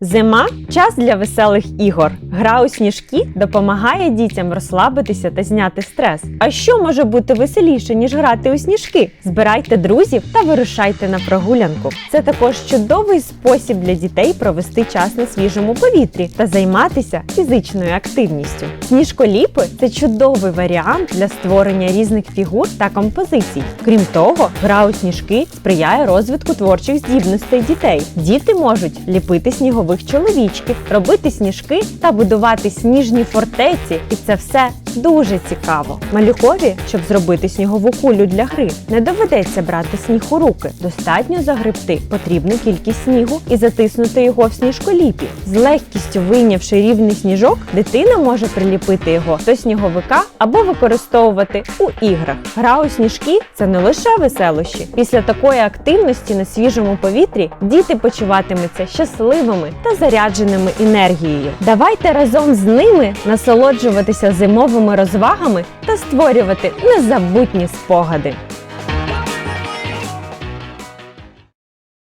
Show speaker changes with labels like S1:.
S1: Зима час для веселих ігор. Гра у сніжки допомагає дітям розслабитися та зняти стрес. А що може бути веселіше, ніж грати у сніжки? Збирайте друзів та вирушайте на прогулянку. Це також чудовий спосіб для дітей провести час на свіжому повітрі та займатися фізичною активністю. Сніжколіпи це чудовий варіант для створення різних фігур та композицій. Крім того, гра у сніжки сприяє розвитку творчих здібностей дітей. Діти можуть ліпити снігових чоловічків, робити сніжки та будувати сніжні фортеці. І це все дуже цікаво. Малюкові, щоб зробити снігову кулю для гри, не доведеться брати сніг у руки. Достатньо загребти потрібну кількість снігу і затиснути його в сніжколіпі. З легкістю вийнявши рівний сніжок, дитина може приліпити його до сніговика або використовувати у іграх. Гра у сніжки це не лише веселощі. Після такої активності на свіжому повітрі діти почуватимуться щасливими та зарядженими енергією. Давайте разом з ними насолоджуватися зимовими розвагами та створювати незабутні спогади.